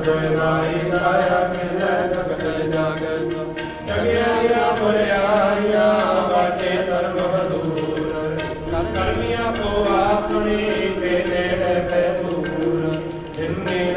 ਰਾਤ ਦੋਇ ਕਾਇਆ ਮਿਲੈ ਸਗਤ ਜਾਗਤ ਜਗਿਆ ਬੁਰਿਆਈਆਂ ਬਾਟੇ ਧਰਮ ਬਦੂਰ ਕਰਮੀਆਂ ਕੋ ਆਪਣੀ ਦੇ ਨੇੜੇ ਤੇ ਦੂਰ ਜਿਨਨੇ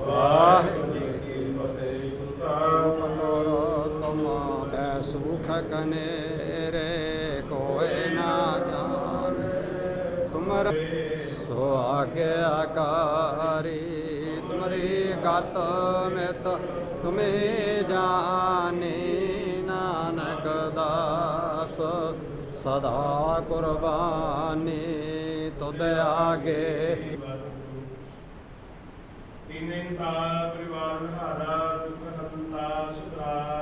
ਵਾਹਿਗੁਰੂ ਜੀ ਕੀ ਫਤਿਹ ਤਮ ਮੈਂ ਸੁਖ ਕਨੇਰੇ ਕੋਇ ਨਾ ਜਾਣ ਤੁਮਰ ਸੋ ਆਗਿਆਕਾਰੀ ਤੁਮਰੀ ਗਤ ਮਿਤ ਤੁਮੇ ਜਾਣੇ ਨਾਨਕ ਦਾਸ ਸਦਾ ਕੁਰਬਾਨੀ ਤੁਧ ਆਗੇ ਤੀਨੇਤਾ ਪਰਿਵਾਰ ਨਿਹਾਰਾ ਦੁੱਖ ਹੰਤਾ ਸੁਧਰਾ